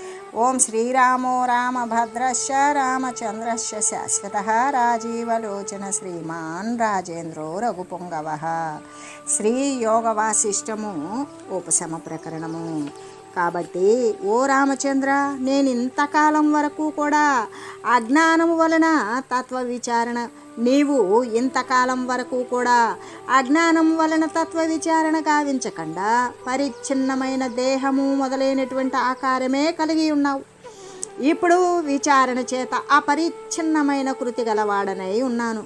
ఓం శ్రీరామో రామభద్రశ రామచంద్రశ శాశ్వత రాజీవలోచన శ్రీమాన్ రాజేంద్రో రఘుపుంగవ. శ్రీ యోగ వాసిష్టము ఉపశమ ప్రకరణము. కాబట్టి ఓ రామచంద్ర నేను ఇంతకాలం వరకు కూడా అజ్ఞానము వలన తత్వ విచారణ నీవు ఇంతకాలం వరకు కూడా అజ్ఞానం వలన తత్వ విచారణ గావించకుండా పరిచ్ఛిన్నమైన దేహము మొదలైనటువంటి ఆకారమే కలిగి ఉన్నావు. ఇప్పుడు విచారణ చేత అపరిచ్ఛిన్నమైన కృతి గలవాడనై ఉన్నాను.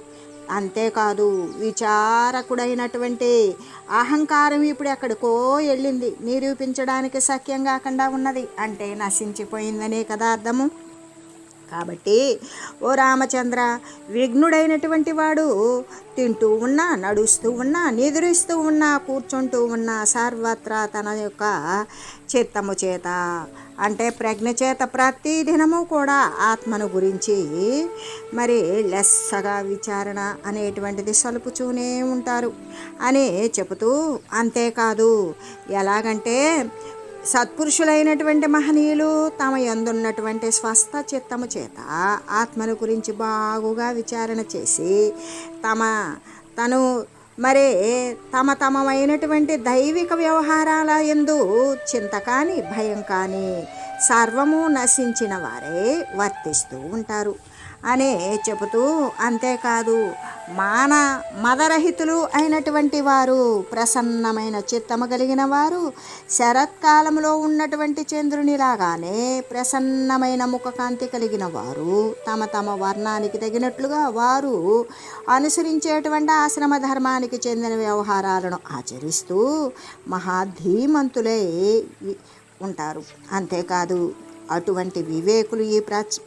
అంతేకాదు విచారకుడైనటువంటి అహంకారం ఇప్పుడు ఎక్కడికో వెళ్ళింది. నిరూపించడానికి సఖ్యం కాకుండా ఉన్నది. అంటే నశించిపోయిందనే కదా అర్థము. కాబట్టి ఓ రామచంద్ర విఘ్నుడైనటువంటి వాడు తింటూ ఉన్నా నడుస్తూ ఉన్నా నిద్రిస్తూ ఉన్నా కూర్చుంటూ ఉన్నా సర్వత్రా తన యొక్క చిత్తము చేత. అంటే ప్రజ్ఞ చేత ప్రతిదినము కూడా ఆత్మను గురించి మరి లెస్సగా విచారణ అనేటువంటిది సలుపుతూనే ఉంటారు. అని చెబుతూ అంతేకాదు ఎలాగంటే సత్పురుషులైనటువంటి మహనీయులు తమ ఎందున్నటువంటి స్వస్థ చిత్తము చేత ఆత్మను గురించి బాగుగా విచారణ చేసి తమ తను మరే తమ తమమైనటువంటి దైవిక వ్యవహారాల ఎందు చింత కానీ భయం కానీ సర్వము నశించిన వారే వర్తిస్తూ ఉంటారు. అనే చెబుతూ అంతేకాదు మాన మదరహితులు అయినటువంటి వారు ప్రసన్నమైన చిత్తము కలిగిన వారు శరత్కాలంలో ఉన్నటువంటి చంద్రునిలాగానే ప్రసన్నమైన ముఖకాంతి కలిగిన వారు తమ తమ వర్ణానికి తగినట్లుగా వారు అనుసరించేటువంటి ఆశ్రమ ధర్మానికి చెందిన వ్యవహారాలను ఆచరిస్తూ మహాధీమంతులై ఉంటారు. అంతేకాదు అటువంటి వివేకులు ఈ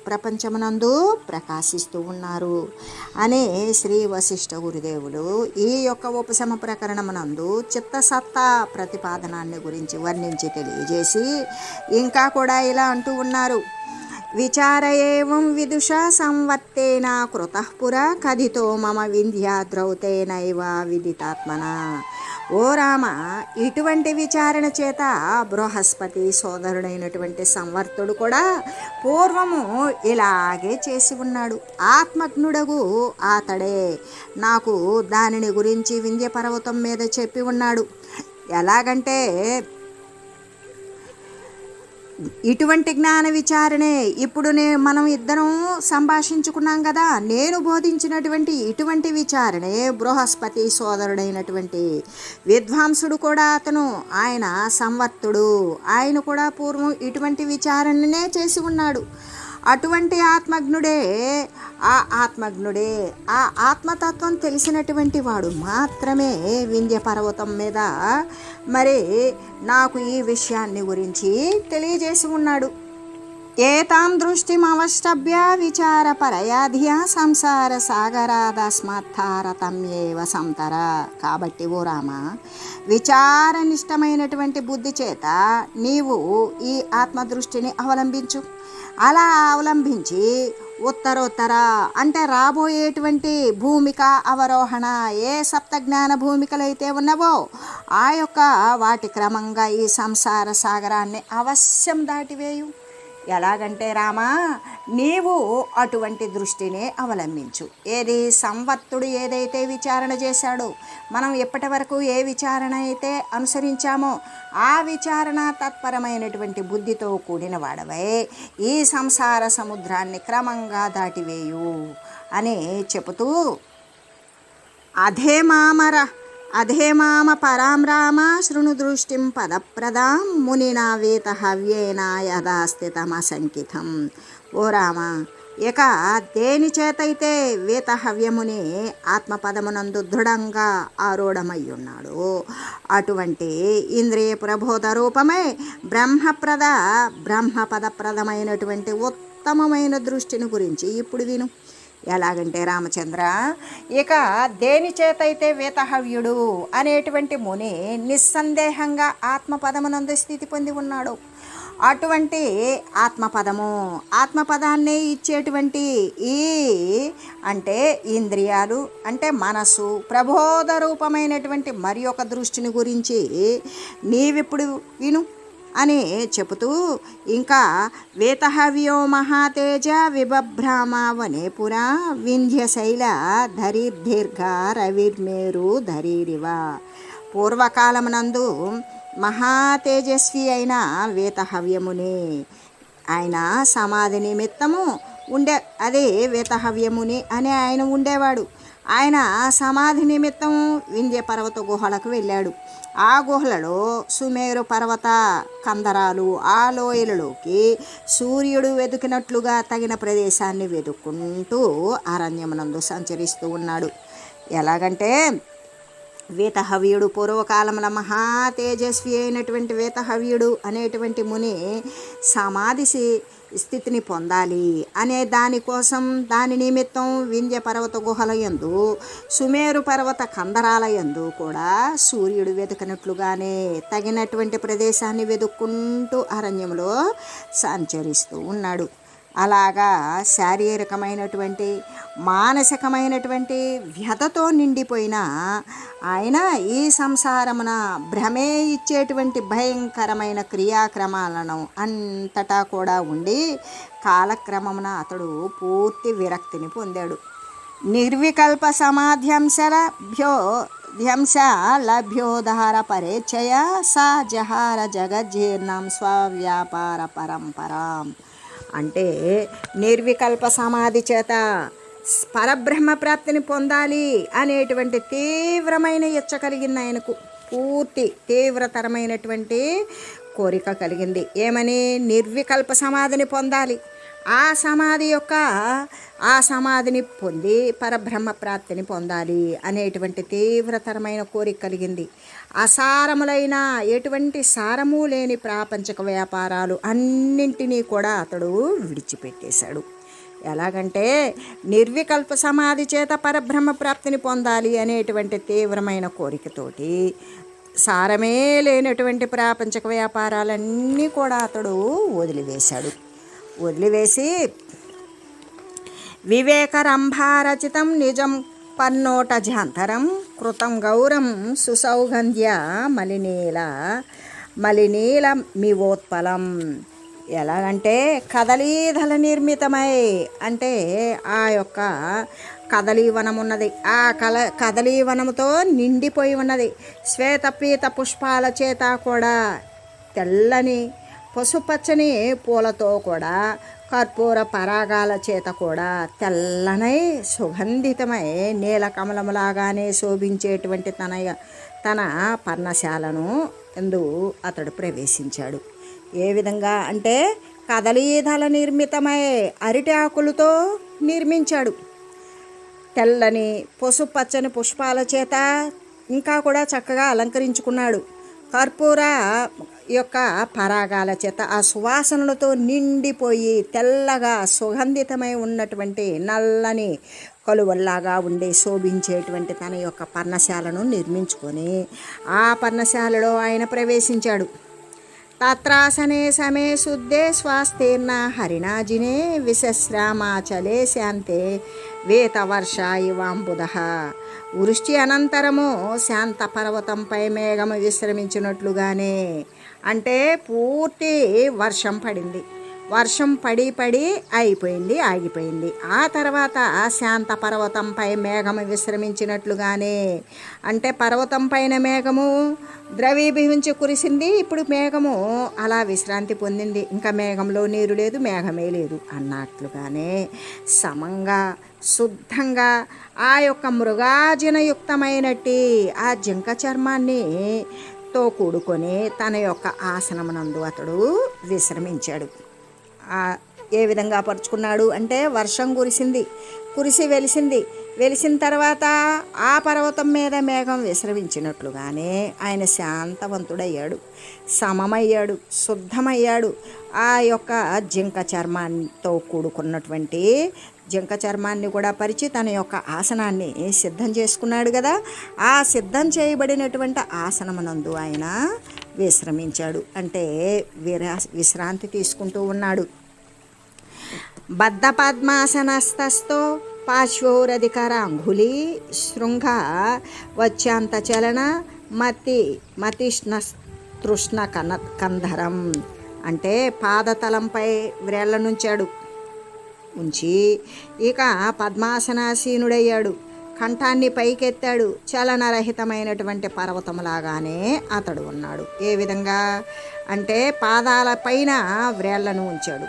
ప్రపంచమునందు ప్రకాశిస్తూ ఉన్నారు. అనే శ్రీ వశిష్ఠ గురుదేవులు ఈ యొక్క ఉపశమ ప్రకరణమునందు చిత్తసత్తా ప్రతిపాదనాన్ని గురించి వర్ణించి తెలియజేసి ఇంకా కూడా ఇలా అంటూ ఉన్నారు. విచార ఏవం విదుష సంవత్తేన కృతఃపుర కథితో మమ వింధ్యాద్రౌతేనైవ విదితాత్మన. ఓ రామ ఇటువంటి విచారణ చేత బృహస్పతి సోదరుడైనటువంటి సంవర్తుడు కూడా పూర్వము ఇలాగే చేసి ఉన్నాడు. ఆత్మజ్ఞుడగు అతడే. నాకు దానిని గురించి వింధ్య పర్వతం మీద చెప్పి ఉన్నాడు. ఎలాగంటే ఇటువంటి జ్ఞాన విచారణే. ఇప్పుడు నే మనం ఇద్దరం సంభాషించుకున్నాం కదా. నేను బోధించినటువంటి ఇటువంటి విచారణే బృహస్పతి సోదరుడైనటువంటి విద్వాంసుడు కూడా అతను. ఆయన సంవర్తుడు. ఆయన కూడా పూర్వం ఇటువంటి విచారణనే చేసి ఉన్నాడు. అటువంటి ఆత్మజ్ఞుడే ఆ ఆత్మజ్ఞుడే ఆ ఆత్మతత్వం తెలిసినటువంటి వాడు మాత్రమే వింధ్య పర్వతం మీద. మరి నాకు ఈ విషయాన్ని గురించి తెలియజేసి ఉన్నాడు. ఏతాం దృష్టిమవష్టభ్య విచార పరయాధియ సంసార సాగరాదస్మత్తారతమ్యేవ సంతర. కాబట్టి ఓ రామ విచారనిష్టమైనటువంటి బుద్ధి చేత నీవు ఈ ఆత్మదృష్టిని అవలంబించు. అలా అవలంబించి ఉత్తరోత్తర అంటే రాబోయేటువంటి భూమిక అవరోహణ ఏ సప్తజ్ఞాన భూమికలైతే ఉన్నవో ఆ యొక్క వాటి క్రమంగా ఈ సంసార సాగరాన్ని అవశ్యం దాటివేయు ఎలాగంటే రామా నీవు అటువంటి దృష్టిని అవలంబించు. ఏది సంవత్తుడు ఏదైతే విచారణ చేశాడో మనం ఎప్పటి వరకు ఏ విచారణ అయితే అనుసరించామో ఆ విచారణ తత్పరమైనటువంటి బుద్ధితో కూడిన వాడవై. ఈ సంసార సముద్రాన్ని క్రమంగా దాటివేయు అని చెబుతూ అధే మామర అధేమామ పరాం రామ శృణు దృష్టిం పదప్రదాం మునినా వేత హవ్యేన యథాస్థితమసంకితం ఓ రామ ఇక దేని చేతైతే వేతహవ్యముని ఆత్మపదమునందు దృఢంగా ఆరూఢమై ఉన్నాడు అటువంటి ఇంద్రియ ప్రబోధ రూపమే బ్రహ్మప్రద బ్రహ్మపదప్రదమైనటువంటి ఉత్తమమైన దృష్టిని గురించి ఇప్పుడు విను. ఎలాగంటే రామచంద్ర ఇక దేని చేతైతే వేతహవ్యుడు అనేటువంటి ముని నిస్సందేహంగా ఆత్మపదమునందు స్థితి పొంది ఉన్నాడు. అటువంటి ఆత్మపదము ఆత్మపదాన్ని ఇచ్చేటువంటి ఈ అంటే ఇంద్రియాలు అంటే మనసు ప్రబోధ రూపమైనటువంటి మరి ఒక దృష్టిని గురించి నీవిప్పుడు విను. అని చెబుతూ ఇంకా వేతహవ్యో మహాతేజ విభభ్రామ వనేపుర వింధ్యశైల ధరిర్దీర్ఘ రవిర్మేరు ధరీరివ. పూర్వకాలమునందు మహాతేజస్వి అయిన వేతహవ్యముని. ఆయన సమాధి నిమిత్తము ఉండే అదే వేతహవ్యముని అని ఆయన ఉండేవాడు. ఆయన సమాధి నిమిత్తం వింధ్య పర్వత గుహలకు వెళ్ళాడు. ఆ గుహలలో సుమేరు పర్వత కందరాలు ఆ లోయలలోకి సూర్యుడు వెతికినట్లుగా తగిన ప్రదేశాన్ని వెతుక్కుంటూ అరణ్యమునందు సంచరిస్తూ ఉన్నాడు. ఎలాగంటే వేతహవ్యుడు పూర్వకాలమున మహా తేజస్వి అయినటువంటి వేతహవ్యుడు అనేటువంటి ముని సమాధిసి స్థితిని పొందాలి అనే దానికోసం దాని నిమిత్తం వింధ్య పర్వత గుహల యందు సుమేరు పర్వత కందరాల యందు కూడా సూర్యుడు వెతుకనట్లుగానే తగినటువంటి ప్రదేశాన్ని వెతుక్కుంటూ అరణ్యంలో సంచరిస్తూ ఉన్నాడు. అలాగా శారీరకమైనటువంటి మానసికమైనటువంటి వ్యధతో నిండిపోయిన ఆయన ఈ సంసారమున భ్రమే ఇచ్చేటువంటి భయంకరమైన క్రియాక్రమాలను అంతటా కూడా ఉండి కాలక్రమమున అతడు పూర్తి విరక్తిని పొందాడు. నిర్వికల్ప సమాధ్యంశలభ్యో ధ్యంస లభ్యోధార పరేచ్ఛయ సా జహార జగజ్జీర్ణం స్వవ్యాపార పరంపరాం. అంటే నిర్వికల్ప సమాధి చేత పరబ్రహ్మ ప్రాప్తిని పొందాలి అనేటువంటి తీవ్రమైన ఇచ్చ కలిగింది ఆయనకు. పూర్తి తీవ్రతరమైనటువంటి కోరిక కలిగింది. ఏమని? నిర్వికల్ప సమాధిని పొందాలి. ఆ సమాధి యొక్క ఆ సమాధిని పొంది పరబ్రహ్మ ప్రాప్తిని పొందాలి అనేటువంటి తీవ్రతరమైన కోరిక కలిగింది. అసారములైన ఎటువంటి సారము లేని ప్రాపంచక వ్యాపారాలు అన్నింటినీ కూడా అతడు విడిచిపెట్టేశాడు. ఎలాగంటే నిర్వికల్ప సమాధి చేత పరబ్రహ్మ ప్రాప్తిని పొందాలి అనేటువంటి తీవ్రమైన కోరికతోటి సారమే లేనటువంటి ప్రాపంచక వ్యాపారాలన్నీ కూడా అతడు వదిలివేశాడు. వదిలివేసి వివేకరంభారచితం నిజం పన్నోట జాంతరం కృతం గౌరం సుసౌగంధ్య మలినీల మలినీల మివోత్పలం. ఎలాగంటే కదలీధల నిర్మితమై అంటే ఆ యొక్క కదలీవనం ఉన్నది ఆ కల కదలీవనముతో నిండిపోయి ఉన్నది. శ్వేతపీత పుష్పాల చేత కూడా తెల్లని పసుపచ్చని పూలతో కూడా కర్పూర పరాగాల చేత కూడా తెల్లనై సుగంధితమై నీలకమలములాగానే శోభించేటువంటి తన తన పర్ణశాలను ఎందు అతడు ప్రవేశించాడు. ఏ విధంగా అంటే కదలీదల నిర్మితమై అరిటి ఆకులతో నిర్మించాడు. తెల్లని పసుపచ్చని పుష్పాల చేత ఇంకా కూడా చక్కగా అలంకరించుకున్నాడు. కర్పూర యొక్క పరాగాల చేత ఆ సువాసనలతో నిండిపోయి తెల్లగా సుగంధితమై ఉన్నటువంటి నల్లని కలువల్లాగా ఉండే శోభించేటువంటి తన యొక్క పర్ణశాలను నిర్మించుకొని ఆ పర్ణశాలలో ఆయన ప్రవేశించాడు. తత్రాసనే సమే శుద్ధే స్వాస్తీర్ణ హరిణాజినే విశ్రామాచలే శాంతే వేతవర్ష ఇవాంబుధ వృష్టి అనంతరము శాంత పర్వతంపై మేఘము విశ్రమించినట్లుగానే. అంటే పూర్తి వర్షం పడింది. వర్షం పడి పడి అయిపోయింది ఆగిపోయింది. ఆ తర్వాత శాంత పర్వతంపై మేఘము విశ్రమించినట్లుగానే అంటే పర్వతం పైన మేఘము ద్రవీభవించి కురిసింది ఇప్పుడు మేఘము అలా విశ్రాంతి పొందింది. ఇంకా మేఘంలో నీరు లేదు మేఘమే లేదు అన్నట్లుగానే సమంగా శుద్ధంగా ఆ యొక్క మృగాజనయుక్తమైనట్టి ఆ జింక చర్మాన్ని తో కూడుకొని తన యొక్క ఆసనమునందు అతడు విశ్రమించాడు. ఏ విధంగా పరుచుకున్నాడు అంటే వర్షం కురిసింది కురిసి వెలిసింది. వెలిసిన తర్వాత ఆ పర్వతం మీద మేఘం విశ్రమించినట్లుగానే ఆయన శాంతవంతుడయ్యాడు సమమయ్యాడు శుద్ధమయ్యాడు. ఆ యొక్క జింక చర్మంతో కూడుకున్నటువంటి జింక చర్మాన్ని కూడా పరిచి తన యొక్క ఆసనాన్ని సిద్ధం చేసుకున్నాడు కదా. ఆ సిద్ధం చేయబడినటువంటి ఆసనమునందు ఆయన విశ్రమించాడు. అంటే విరా విశ్రాంతి తీసుకుంటూ ఉన్నాడు. బద్ధ పద్మాసనస్తస్తో పార్శ్వోరధికార అంగుళి శృంగ వచ్చాంత చలన మతి మతిష్ణ తృష్ణ కన కంధరం. అంటే పాదతలంపై వ్రేళ్ళనుంచాడు ఉంచి ఇక పద్మాసనాసీనుడయ్యాడు. కంఠాన్ని పైకెత్తాడు. చలనరహితమైనటువంటి పర్వతములాగానే అతడు ఉన్నాడు. ఏ విధంగా? అంటే పాదాల పైన వ్రేళ్ళను ఉంచాడు.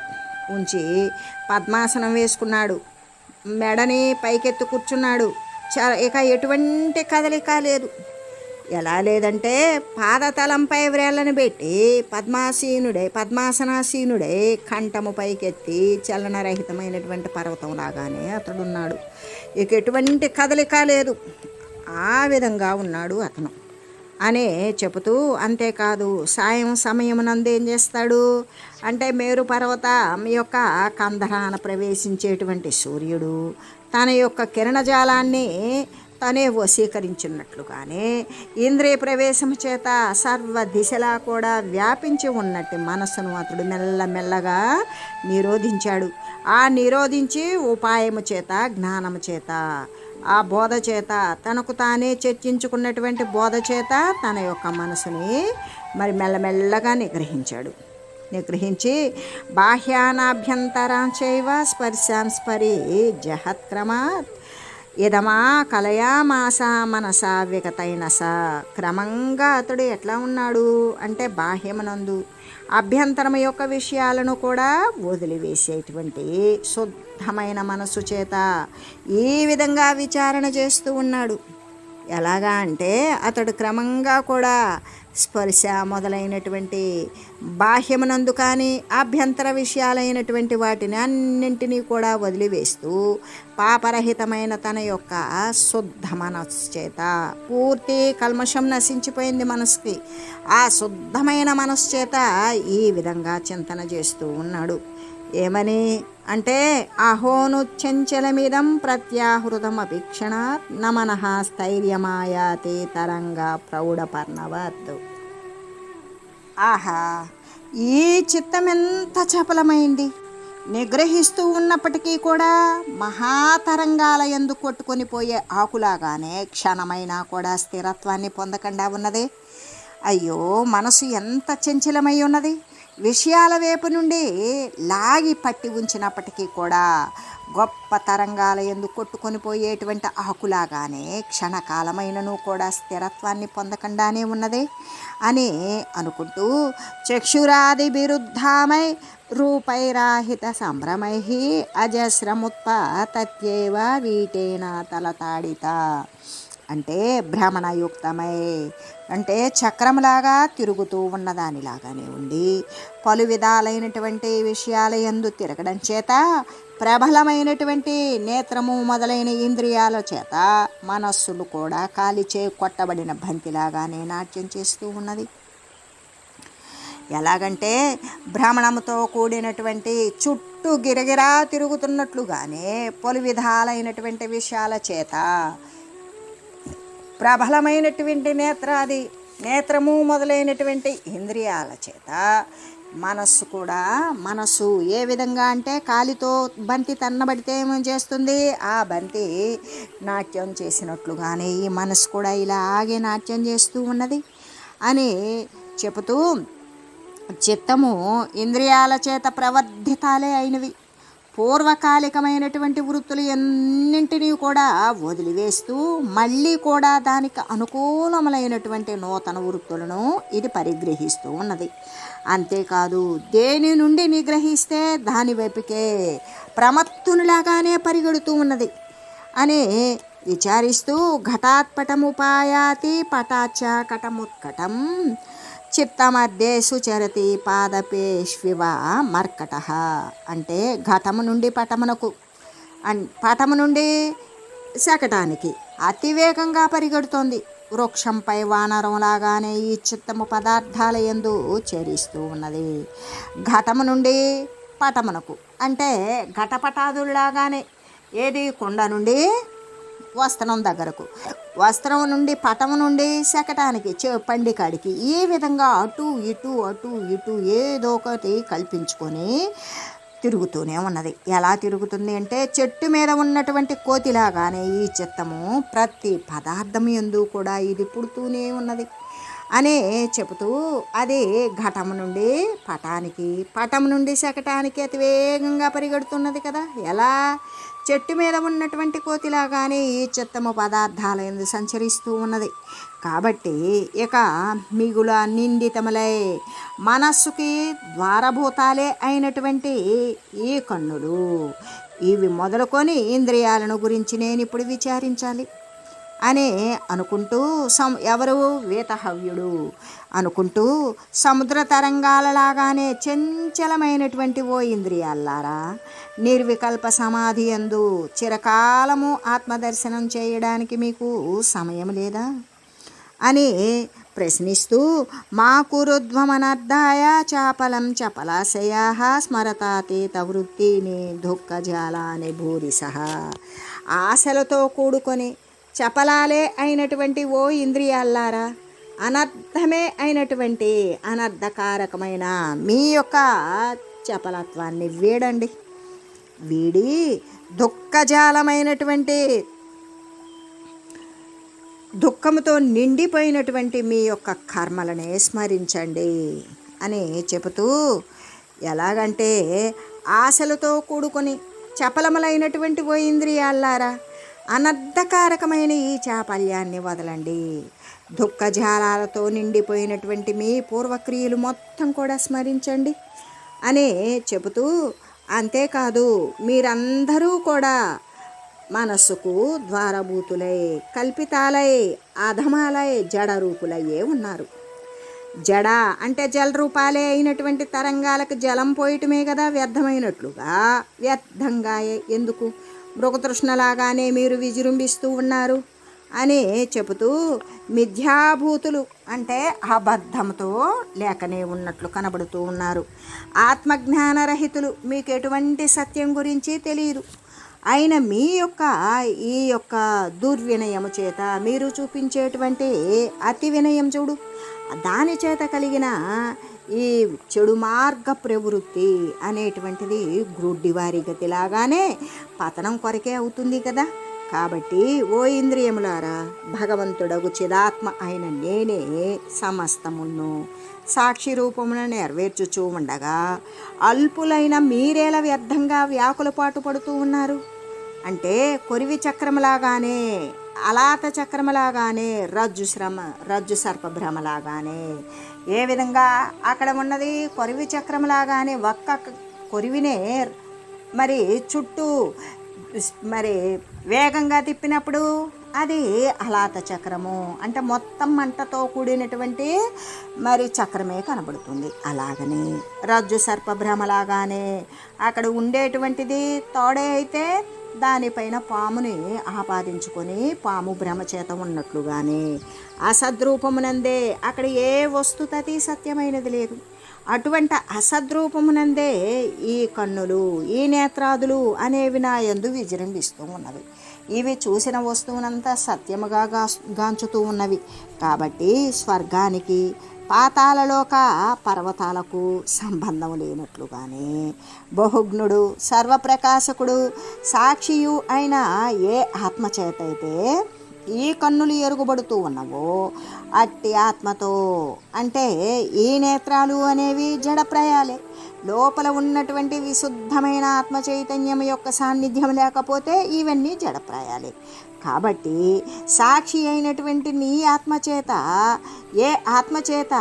ఉంచి పద్మాసనం వేసుకున్నాడు. మెడని పైకెత్తి కూర్చున్నాడు. చ ఇక ఎటువంటి కదలిక లేదు. ఎలా లేదంటే పాదతలంపై వ్రేళ్ళని పెట్టి పద్మాసీనుడై పద్మాసనాసీనుడై కంఠము పైకెత్తి చలనరహితమైనటువంటి పర్వతం లాగానే అతడున్నాడు. ఇక ఎటువంటి కదలిక లేదు. ఆ విధంగా ఉన్నాడు అతను. అనే చెబుతూ అంతేకాదు సాయం సమయమునందు ఏం చేస్తాడు? అంటే మేరు పర్వతం యొక్క కందరాన ప్రవేశించేటువంటి సూర్యుడు తన యొక్క కిరణజాలాన్ని తనే వశీకరించినట్లుగానే ఇంద్రియ ప్రవేశం చేత సర్వ దిశలా కూడా వ్యాపించి ఉన్నట్టు మనస్సును అతడు మెల్లమెల్లగా నిరోధించాడు. ఆ నిరోధించి ఉపాయము చేత జ్ఞానము చేత ఆ బోధ చేత తనకు తానే చర్చించుకున్నటువంటి బోధ చేత తన యొక్క మనసుని మరి మెల్లమెల్లగా నిగ్రహించాడు. నిగ్రహించి బాహ్యానాభ్యంతరాంచైవ స్పర్శాన్ స్పరి జహత్క్రమాత్ ఇదమా కలయామాస మనస విగతైన స క్రమంగా అతడు ఎట్లా ఉన్నాడు అంటే బాహ్యమనందు అభ్యంతరం యొక్క విషయాలను కూడా వదిలివేసేటువంటి శుద్ధమైన మనసు చేత ఈ విధంగా విచారణ చేస్తూ ఉన్నాడు. ఎలాగా అంటే అతడు క్రమంగా కూడా స్పర్శ మొదలైనటువంటి బాహ్యమునందు కానీ అభ్యంతర విషయాలైనటువంటి వాటిని అన్నింటినీ కూడా వదిలివేస్తూ పాపరహితమైన తన యొక్క శుద్ధ మనస్సు చేత పూర్తి కల్మషం నశించిపోయింది మనసుకి ఆ శుద్ధమైన మనస్సు చేత ఈ విధంగా చింతన చేస్తూ ఉన్నాడు. ఏమని? అంటే అహోను చంచలమిదం ప్రత్యాహృతమపీక్షణాత్ నమన స్థైర్యమాయాతి తరంగ ప్రౌఢపర్ణవత్ ఆహా ఈ చిత్తం ఎంత చపలమైంది? నిగ్రహిస్తూ ఉన్నప్పటికీ కూడా మహాతరంగాల ఎందు కొట్టుకొని పోయే ఆకులాగానే క్షణమైనా కూడా స్థిరత్వాన్ని పొందకుండా ఉన్నది. అయ్యో మనసు ఎంత చంచలమై ఉన్నది? విషయాల వైపు నుండి లాగి పట్టి ఉంచినప్పటికీ కూడా గొప్ప తరంగాల ఎందు కొట్టుకొని పోయేటువంటి ఆకులాగానే క్షణకాలమైనను కూడా స్థిరత్వాన్ని పొందకుండానే ఉన్నది అని అనుకుంటూ చక్షురాది విరుద్ధామై రూపైరాహిత సంభ్రమై అజస్రముత్పత్యేవ వీటేన తలతాడిత. అంటే భ్రమణయుక్తమై అంటే చక్రంలాగా తిరుగుతూ ఉన్నదానిలాగానే ఉండి పలు విధాలైనటువంటి విషయాల ఎందు తిరగడం చేత ప్రబలమైనటువంటి నేత్రము మొదలైన ఇంద్రియాల చేత మనస్సులు కూడా కాలిచే కొట్టబడిన బంతిలాగానే నాట్యం చేస్తూ ఉన్నది. ఎలాగంటే భ్రమణంతో కూడినటువంటి చుట్టూ గిరగిరా తిరుగుతున్నట్లుగానే పలు విధాలైనటువంటి విషయాల చేత ప్రబలమైనటువంటి నేత్రాది నేత్రము మొదలైనటువంటి ఇంద్రియాల చేత మనస్సు కూడా మనసు ఏ విధంగా అంటే కాలితో బంతి తన్నబడితే ఏమేం చేస్తుంది ఆ బంతి నాట్యం చేసినట్లుగానే ఈ మనసు కూడా ఇలాగే నాట్యం చేస్తూ ఉన్నది. అని చెబుతూ చిత్తము ఇంద్రియాల చేత ప్రవర్ధితాలే అయినవి. పూర్వకాలికమైనటువంటి వృత్తులు ఎన్నింటినీ కూడా వదిలివేస్తూ మళ్ళీ కూడా దానికి అనుకూలములైనటువంటి నూతన వృత్తులను ఇది పరిగ్రహిస్తూ ఉన్నది. అంతేకాదు దేని నుండి నిగ్రహిస్తే దాని వైపుకే ప్రమత్తునిలాగానే పరిగెడుతూ ఉన్నది అని విచారిస్తూ ఘటాత్పటముపాయాతి పటాచాకటముత్కటం కటముత్కటం చిత్తమధ్యే సుచరతి పాదపేష్వివ మర్కట. అంటే ఘటము నుండి పటమునకు అన్ పటము నుండి శకటానికి అతివేగంగా పరిగెడుతోంది. వృక్షంపై వానరంలాగానే ఈ చిత్తము పదార్థాల ఎందు చేరిస్తూ ఉన్నది. ఘటము నుండి పటమునకు అంటే ఘటపటాదుల్లాగానే ఏది కొండ నుండి వస్త్రం దగ్గరకు. వస్త్రం నుండి పటము నుండి శకటానికి చె- పండికాడికి ఈ విధంగా అటు ఇటు అటు ఇటు ఏదో ఒకటి కల్పించుకొని తిరుగుతూనే ఉన్నది. ఎలా తిరుగుతుంది అంటే చెట్టు మీద ఉన్నటువంటి కోతిలాగానే ఈ చిత్తము ప్రతి పదార్థం ఎందు కూడా ఇది పుడుతూనే ఉన్నది అని చెబుతూ అది ఘటము నుండి పటానికి పటం నుండి శకటానికి అతి వేగంగా పరిగెడుతున్నది కదా. ఎలా? చెట్టు మీద ఉన్నటువంటి కోతిలాగానే ఈ చిత్తము పదార్థాల ఎందు సంచరిస్తూ ఉన్నది. కాబట్టి ఇక మిగుల నిందితములై మనస్సుకి ద్వారభూతాలే అయినటువంటి ఈ కన్నులు ఇవి మొదలుకొని ఇంద్రియాలను గురించి నేను ఇప్పుడు విచారించాలి. అని అనుకుంటూ సం ఎవరు వేతహవ్యుడు అనుకుంటూ సముద్ర తరంగాలలాగానే చంచలమైనటువంటి ఓ ఇంద్రియాలారా నిర్వికల్ప సమాధి ఎందు చిరకాలము ఆత్మదర్శనం చేయడానికి మీకు సమయం లేదా? అని ప్రశ్నిస్తూ మా కురుధ్వమనర్ధాయ చాపలం చపలాశయా స్మరతాతీత వృత్తిని దుఃఖజాలాని భూరిసహ ఆశలతో కూడుకొని చపలాలే అయినటువంటి ఓ ఇంద్రియాల్లారా? అనర్థమే అయినటువంటి అనర్థకారకమైన మీ యొక్క చపలత్వాన్ని వీడండి. వీడి దుఃఖజాలమైనటువంటి దుఃఖంతో నిండిపోయినటువంటి మీ యొక్క కర్మలనే స్మరించండి అని చెబుతూ ఎలాగంటే ఆశలతో కూడుకొని చపలములైనటువంటి ఓ ఇంద్రియాల్లారా? అనర్థకారకమైన ఈ చాపల్యాన్ని వదలండి. దుఃఖజాలాలతో నిండిపోయినటువంటి మీ పూర్వక్రియలు మొత్తం కూడా స్మరించండి. అనే చెబుతూ అంతేకాదు మీరందరూ కూడా మనస్సుకు ద్వారభూతులై కల్పితాలై అధమాలై జడ రూపులయ్యే ఉన్నారు. జడ అంటే జల రూపాలే అయినటువంటి తరంగాలకు జలం పోయటమే కదా వ్యర్థమైనట్లుగా? వ్యర్థంగా ఎందుకు? మృగతృష్ణలాగానే మీరు విజృంభిస్తూ ఉన్నారు అని చెబుతూ మిథ్యాభూతులు అంటే అబద్ధంతో లేకనే ఉన్నట్లు కనబడుతూ ఉన్నారు. ఆత్మజ్ఞానరహితులు మీకు ఎటువంటి సత్యం గురించి తెలియదు. అయిన మీ యొక్క ఈ యొక్క దుర్వినయము చేత మీరు చూపించేటువంటి అతి వినయం చూడు. దాని చేత కలిగిన ఈ చెడు మార్గ ప్రవృత్తి అనేటువంటిది గ్రుడ్డివారి గతిలాగానే పతనం కొరకే అవుతుంది కదా. కాబట్టి ఓ ఇంద్రియములారా భగవంతుడగు చిదాత్మ అయిన నేనే సమస్తమును సాక్షి రూపమున నెరవేర్చుచూ ఉండగా అల్పులైన మీరేల వ్యర్థంగా వ్యాకులపాటు పడుతూ ఉన్నారు. అంటే కొరివి చక్రములాగానే అలాత చక్రములాగానే రజ్జు శ్రమ రజ్జు సర్పభ్రమలాగానే. ఏ విధంగా అక్కడ ఉన్నది కొరివి చక్రములాగానే ఒక్క కొరివినే మరి చుట్టూ మరి వేగంగా తిప్పినప్పుడు అది అలాత చక్రము. అంటే మొత్తం మంటతో కూడినటువంటి మరి చక్రమే కనబడుతుంది అలాగనే. రజ్జు సర్పభ్రమలాగానే అక్కడ ఉండేటువంటిది తోడే అయితే దానిపైన పాముని ఆపాదించుకొని పాము భ్రమచేత ఉన్నట్లుగానే అసద్రూపమునందే అక్కడ ఏ వస్తుతతి సత్యమైనది లేదు. అటువంటి అసద్రూపమునందే ఈ కన్నులు ఈ నేత్రాదులు అనేవి నా యందు విజృంభిస్తూ ఉన్నవి. ఇవి చూసిన వస్తువునంతా సత్యముగా గాంచుతూ ఉన్నవి. కాబట్టి స్వర్గానికి పాతాలలోక పర్వతాలకు సంబంధం లేనట్లుగానే బహుజ్ఞుడు సర్వప్రకాశకుడు సాక్షియు అయిన ఏ ఆత్మచేతైతే ఏ ఈ కన్నులు ఎరుగుబడుతూ ఉన్నవో అట్టి ఆత్మతో అంటే ఈ నేత్రాలు అనేవి జడప్రయాలే లోపల ఉన్నటువంటి విశుద్ధమైన ఆత్మ చైతన్యం యొక్క సాన్నిధ్యం లేకపోతే ఇవన్నీ జడప్రాయాలే కాబట్టి సాక్షి అయినటువంటి నీ ఆత్మచేత ఏ ఆత్మచేత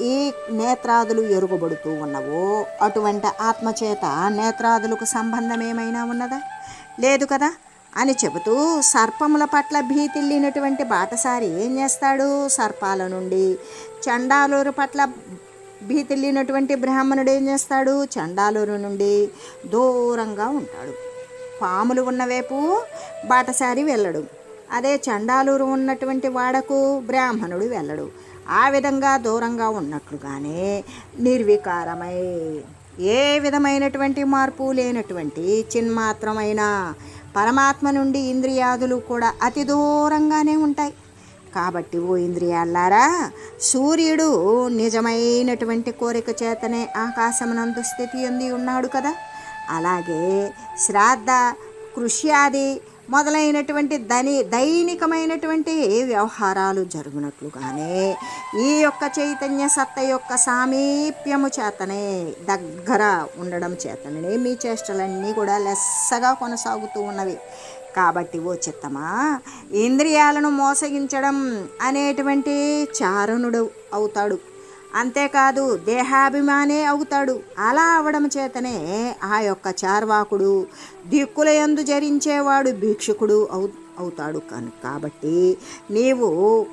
ఈ నేత్రాదులు ఎరుగుబడుతూ ఉన్నవో అటువంటి ఆత్మచేత నేత్రాదులకు సంబంధం ఏమైనా ఉన్నదా? లేదు కదా? అని చెబుతూ సర్పముల పట్ల భీతిల్లినటువంటి బాటసారి ఏం చేస్తాడు? సర్పాల నుండి చండాలూరు పట్ల భీతిల్లినటువంటి బ్రాహ్మణుడు ఏం చేస్తాడు? చండాలూరు నుండి దూరంగా ఉంటాడు. పాములు ఉన్న వైపు బాటసారి వెళ్ళడు. అదే చండాలూరు ఉన్నటువంటి వాడకు బ్రాహ్మణుడు వెళ్ళడు. ఆ విధంగా దూరంగా ఉన్నట్లుగానే నిర్వికారమై ఏ విధమైనటువంటి మార్పు లేనటువంటి చిన్మాత్రమైన పరమాత్మ నుండి ఇంద్రియాదులు కూడా అతి దూరంగానే ఉంటాయి. కాబట్టి ఓ ఇంద్రియాలారా సూర్యుడు నిజమైనటువంటి కోరిక చేతనే ఆకాశమునందు స్థితి ఎంది ఉన్నాడు కదా. అలాగే శ్రాద్ధ కృష్యాది మొదలైనటువంటి దని దైనికమైనటువంటి వ్యవహారాలు జరిగినట్లుగానే ఈ యొక్క చైతన్య సత్త యొక్క సామీప్యము చేతనే దగ్గర ఉండడం చేతనే మీ చేష్టలన్నీ కూడా లెస్సగా కొనసాగుతూ ఉన్నవి. కాబట్టి ఓ చిత్తమా ఇంద్రియాలను మోసగించడం అనేటువంటి చారణుడు అవుతాడు. అంతేకాదు దేహాభిమానే అవుతాడు. అలా అవడం చేతనే ఆ యొక్క చార్వాకుడు దిక్కుల యందు జరించేవాడు భిక్షుకుడు అవు అవుతాడు కనుక కాబట్టి నీవు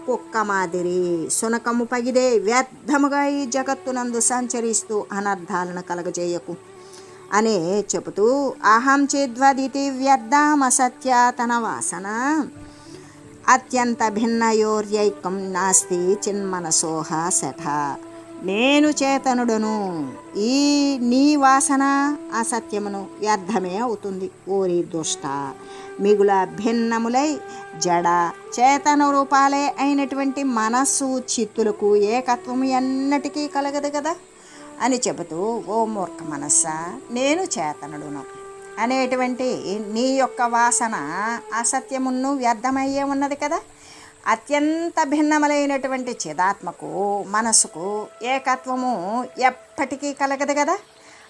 కుక్క మాదిరి సునకము పగిదే వ్యర్థముగా ఈ జగత్తునందు సంచరిస్తూ అనర్థాలను కలగజేయకు అనే చెబుతూ అహం చిద్వదితి వ్యర్థమసత్యాతన వాసన అత్యంత భిన్నయోర్యైకం నాస్తి చిన్మనసోహ శఠ. నేను చేతనుడను. ఈ నీ వాసన అసత్యమును వ్యర్థమే అవుతుంది ఓరి దుష్ట. మిగుల భిన్నములై జడ చేతన రూపాలే అయినటువంటి మనస్సు చిత్తులకు ఏకత్వము ఎన్నటికీ కలగదు కదా? అని చెబుతూ ఓ మూర్ఖ మనస్సా నేను చేతనుడును. అనేటువంటి నీ యొక్క వాసన అసత్యమును వ్యర్థమయ్యే ఉన్నది కదా? అత్యంత భిన్నములైనటువంటి చిదాత్మకు మనసుకు ఏకత్వము ఎప్పటికీ కలగదు కదా?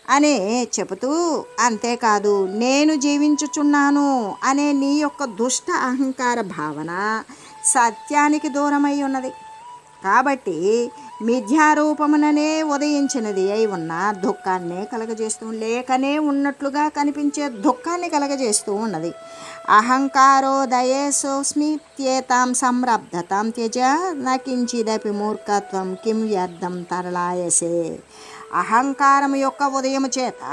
అని చెబుతూ అంతేకాదు నేను జీవించుచున్నాను అనే నీ యొక్క దుష్ట అహంకార భావన సత్యానికి దూరమై ఉన్నది. కాబట్టి మిథ్యారూపముననే ఉదయించినది అయి ఉన్న దుఃఖాన్నే కలగజేస్తూ లేకనే ఉన్నట్లుగా కనిపించే దుఃఖాన్ని కలగజేస్తూ ఉన్నది. అహంకారోదయేసోస్మిత్యేతాం సంరబ్ధతాం త్యజ నకించిదపి మూర్ఖత్వం కిం వ్యర్థం తరలాయసే. అహంకారం యొక్క ఉదయం చేత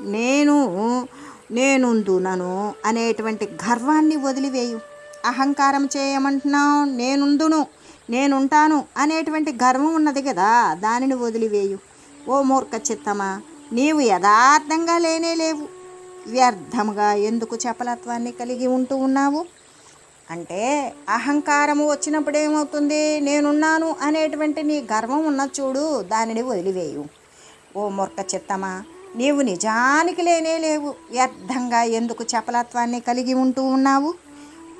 నేను నేనుందునను అనేటువంటి గర్వాన్ని వదిలివేయు. అహంకారం చేయమంటున్నావు నేనుందును. నేనుంటాను అనేటువంటి గర్వం ఉన్నది కదా దానిని వదిలివేయు. ఓ మూర్ఖ చిత్తమా నీవు యథార్థంగా లేనే లేవు. వ్యర్థముగా ఎందుకు చపలత్వాన్ని కలిగి ఉంటూ ఉన్నావు? అంటే అహంకారము వచ్చినప్పుడు ఏమవుతుంది? నేనున్నాను అనేటువంటి నీ గర్వం ఉన్న చూడు దానిని వదిలివేయు. ఓ మూర్ఖ చిత్తమా నీవు నిజానికి లేనే లేవు. వ్యర్థంగా ఎందుకు చపలత్వాన్ని కలిగి ఉంటూ ఉన్నావు?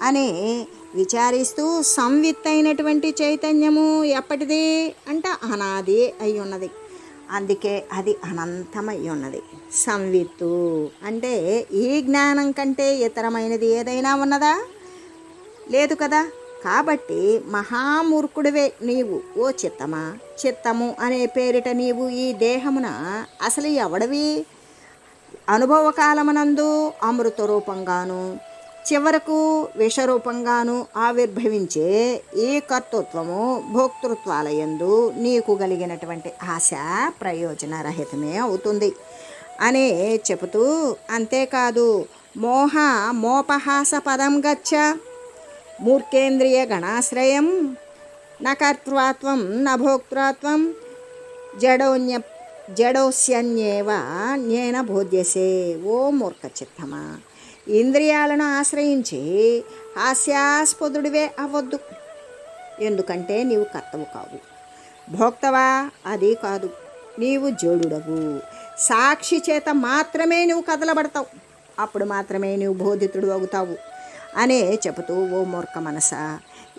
అని విచారిస్తూ సంవిత్ అయినటువంటి చైతన్యము ఎప్పటిది అంటే అనాది అయి ఉన్నది అందుకే అది అనంతమై ఉన్నది సంవిత్తు అంటే ఈ జ్ఞానం కంటే ఇతరమైనది ఏదైనా ఉన్నదా? లేదు కదా? కాబట్టి మహామూర్ఖుడివే నీవు ఓ చిత్తమా? చిత్తము అనే పేరిట నీవు ఈ దేహమున అసలు ఎవడవి? అనుభవకాలమునందు అమృత రూపంగాను చివరకు విషరూపంగాను ఆవిర్భవించే ఈ కర్తృత్వము భోక్తృత్వాలయందు నీకు కలిగినటువంటి ఆశ ప్రయోజన రహితమే అవుతుంది. అని చెబుతూ అంతేకాదు మోహ మోపహాస పదం గచ్చ మూర్ఖేంద్రియ గణాశ్రయం నకర్తృత్వం నభోక్తృత్వం జడోన్య జడోస్యన్యేవ నేన బోధ్యసే ఓ మూర్ఖ చిత్తమా ఇంద్రియాలను ఆశ్రయించి హాస్యాస్పదుడివే అవ్వద్దు ఎందుకంటే నీవు కర్తవు కావు. భోక్తవా? అది కాదు. నీవు జోడుడవు. సాక్షి చేత మాత్రమే నువ్వు కదలబడతావు. అప్పుడు మాత్రమే నువ్వు బోధితుడు అవుతావు అనే చెబుతూ ఓ మూర్ఖ మనస.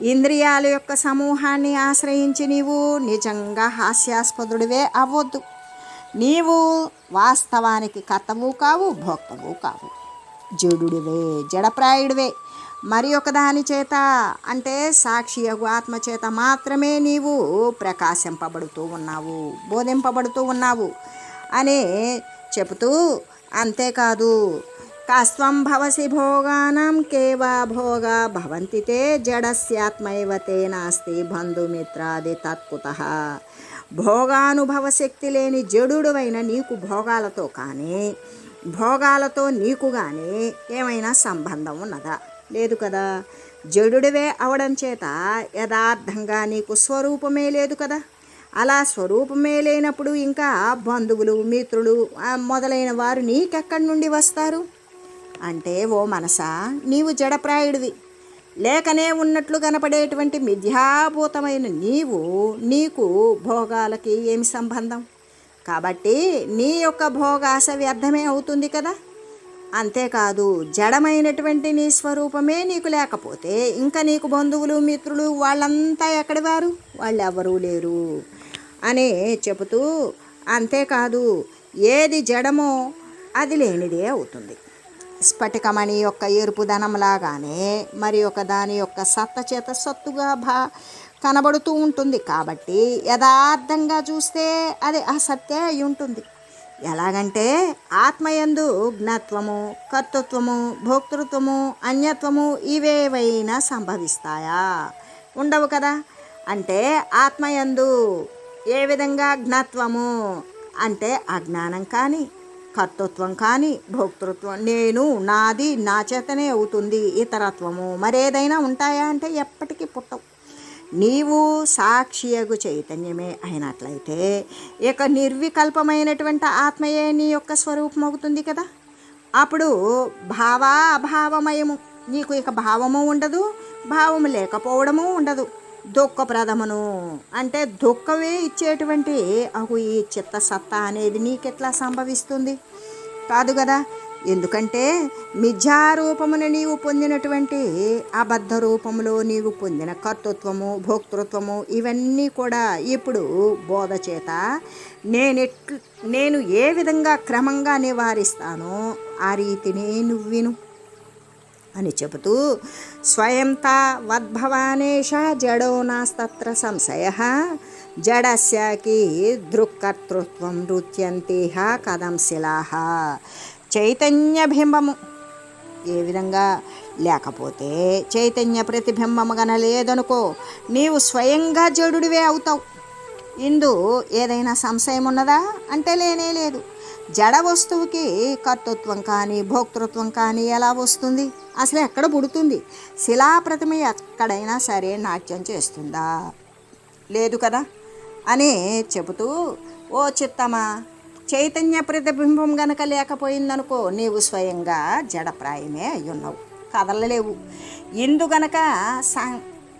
ఇంద్రియాల యొక్క సమూహాన్ని ఆశ్రయించి నీవు నిజంగా హాస్యాస్పదుడివే అవ్వద్దు నీవు వాస్తవానికి కర్తవు కావు భోక్తవు కావు. జడుడివే జడప్రాయుడివే. మరి ఒకదాని చేత అంటే సాక్షి యగు ఆత్మ చేత మాత్రమే నీవు ప్రకాశింపబడుతూ ఉన్నావు బోధింపబడుతూ ఉన్నావు అని చెబుతూ అంతేకాదు కస్వం భవసి భోగానం కేవా భోగా భవంతి తే జడస్యాత్మైవ తే నాస్తి బంధుమిత్రాది తత్కుత. భోగానుభవ శక్తి లేని జడుడువైన నీకు భోగాలతో కానీ భోగాలతో నీకు కానీ ఏమైనా సంబంధం ఉన్నదా? లేదు కదా. జడుడివే అవడం చేత యథార్థంగా నీకు స్వరూపమే లేదు కదా. అలా స్వరూపమే లేనప్పుడు ఇంకా బంధువులు మిత్రులు మొదలైన వారు నీకెక్కడి నుండి వస్తారు? అంటే ఓ మనసా నీవు జడప్రాయుడివి. లేకనే ఉన్నట్లు కనపడేటువంటి మిథ్యాభూతమైన నీవు నీకు భోగాలకి ఏమి సంబంధం? కాబట్టి నీ యొక్క భోగాశ వ్యర్థమే అవుతుంది కదా? అంతేకాదు జడమైనటువంటి నీ స్వరూపమే నీకు లేకపోతే ఇంకా నీకు బంధువులు మిత్రులు వాళ్ళంతా ఎక్కడి వారు? వాళ్ళెవరూ లేరు. అని చెబుతూ అంతేకాదు ఏది జడమో అది లేనిదే అవుతుంది. స్ఫటికమణి యొక్క ఎరుపుదనంలాగానే మరి ఒక దాని యొక్క సత్త చేత సత్తుగా భా కనబడుతూ ఉంటుంది. కాబట్టి యథార్థంగా చూస్తే అది అసత్య అయి ఉంటుంది. ఎలాగంటే ఆత్మయందు జ్ఞత్వము కర్తృత్వము భోక్తృత్వము అన్యత్వము ఇవేవైనా సంభవిస్తాయా? ఉండవు కదా? అంటే ఆత్మయందు ఏ విధంగా జ్ఞత్వము? అంటే అజ్ఞానం కానీ కర్తృత్వం కానీ భోక్తృత్వం నేను నాది నా చేతనే అవుతుంది ఇతరత్వము. మరేదైనా ఉంటాయా అంటే ఎప్పటికీ పుట్టవు. నీవు సాక్షియగు చైతన్యమే అయినట్లయితే ఇక నిర్వికల్పమైనటువంటి ఆత్మయే నీ యొక్క స్వరూపం అవుతుంది కదా. అప్పుడు భావా అభావమయము నీకు ఇక భావము ఉండదు భావము లేకపోవడము ఉండదు. దుఃఖప్రదమును అంటే దుఃఖమే ఇచ్చేటువంటి అహు ఈ చిత్తసత్తా అనేది నీకెట్లా సంభవిస్తుంది? కాదు కదా ఎందుకంటే మిథ్యారూపమున నీవు పొందినటువంటి అబద్ధ రూపములో నీవు పొందిన కర్తృత్వము భోక్తృత్వము ఇవన్నీ కూడా ఇప్పుడు బోధ చేత నేనెట్లు నేను ఏ విధంగా క్రమంగా నివారిస్తానో ఆ రీతినే నువ్విను అని చెబుతూ స్వయంత వద్భవానేష జడో నాస్తత్ర సంశయ జడస్యాకి దృక్కర్తృత్వం నృత్యంతేహ కథం శిలాహ చైతన్య బింబము ఏ విధంగా? లేకపోతే చైతన్య ప్రతిబింబము గన లేదనుకో నీవు స్వయంగా జడుడివే అవుతావు. ఇందు ఏదైనా సంశయం ఉన్నదా అంటే లేనే లేదు. జడ వస్తువుకి కర్తృత్వం కానీ భోక్తృత్వం కానీ ఎలా వస్తుంది? అసలు ఎక్కడ పుడుతుంది? శిలాప్రతిమ ఎక్కడైనా సరే నాట్యం చేస్తుందా? లేదు కదా? అని చెబుతూ ఓ చిత్తమా చైతన్య ప్రతిబింబం గనక లేకపోయిందనుకో నీవు స్వయంగా జడప్రాయమే అయ్యున్నావు. కదలలేవు. ఇందు గనక సా-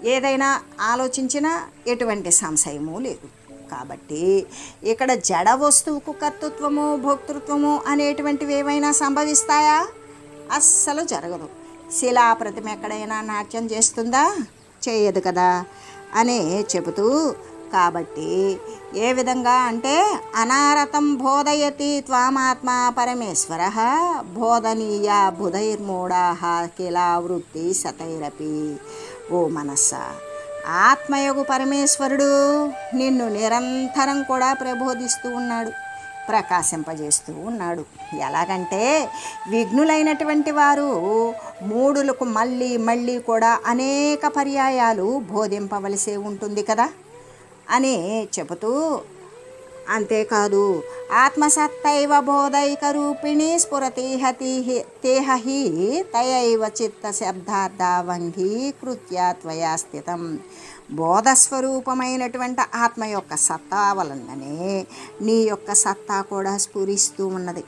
ఏదైనా ఆలోచించినా ఎటువంటి సంశయము లేదు. కాబట్టి ఇక్కడ జడ వస్తువుకు కర్తృత్వము భోక్తృత్వము అనేటువంటివి ఏమైనా సంభవిస్తాయా? అస్సలు జరగదు. శిలా ప్రతిమ ఎక్కడైనా నాట్యం చేస్తుందా? చేయదు కదా? అని చెబుతూ కాబట్టి ఏ విధంగా అంటే అనారతం బోధయతి త్వామాత్మా పరమేశ్వర బోధనీయ బుధైర్మూఢా కిలా వృత్తి సతైరపి ఓ మనస్స ఆత్మయోగు పరమేశ్వరుడు నిన్ను నిరంతరం కూడా ప్రబోధిస్తూ ఉన్నాడు ప్రకాశింపజేస్తూ ఉన్నాడు. ఎలాగంటే విఘ్నులైనటువంటి వారు మూడులకు మళ్ళీ మళ్ళీ కూడా అనేక పర్యాయాలు బోధింపవలసి ఉంటుంది కదా. అని చెబుతూ అంతేకాదు ఆత్మసత్తైవ బోధైక రూపిణి స్ఫురతిహ తీహి తేహ హి తయైవ చిత్త శబ్దార్థావంగీకృత్య త్వయా స్థితం. బోధస్వరూపమైనటువంటి ఆత్మ యొక్క సత్తా వలననే నీ యొక్క సత్తా కూడా స్ఫురిస్తూ ఉన్నది.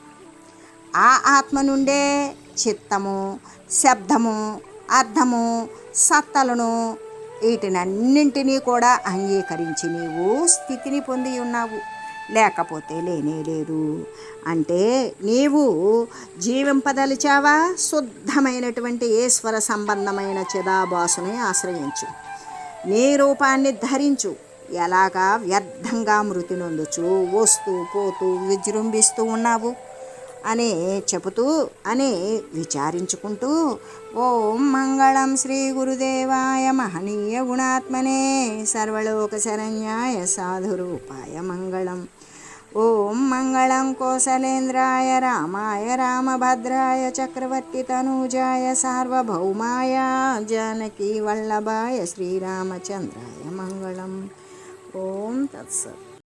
ఆ ఆత్మ నుండే చిత్తము శబ్దము అర్థము సత్తలను వీటినన్నింటినీ కూడా అంగీకరించి నీవు స్థితిని పొంది ఉన్నావు. లేకపోతే లేనే లేదు. అంటే నీవు జీవింపదలిచావా? శుద్ధమైనటువంటి ఈశ్వర సంబంధమైన చిదాబాసుని ఆశ్రయించు. నీ రూపాన్ని ధరించు. ఎలాగా వ్యర్థంగా మృతి నొందుచు వస్తూ పోతూ విజృంభిస్తూ ఉన్నావు. అని చెబుతూ అని విచారించుకుంటూ ఓం మంగళం శ్రీ గురుదేవాయ మహనీయ గుణాత్మనే సర్వలోక శరణ్యాయ సాధురూపాయ మంగళం. ఓం మంగళం కోసలేంద్రాయ రామాయ రామభద్రాయ చక్రవర్తి తనూజాయ సార్వభౌమాయ జానకీ వల్లభాయ శ్రీరామచంద్రాయ మంగళం. ఓం తత్సత్.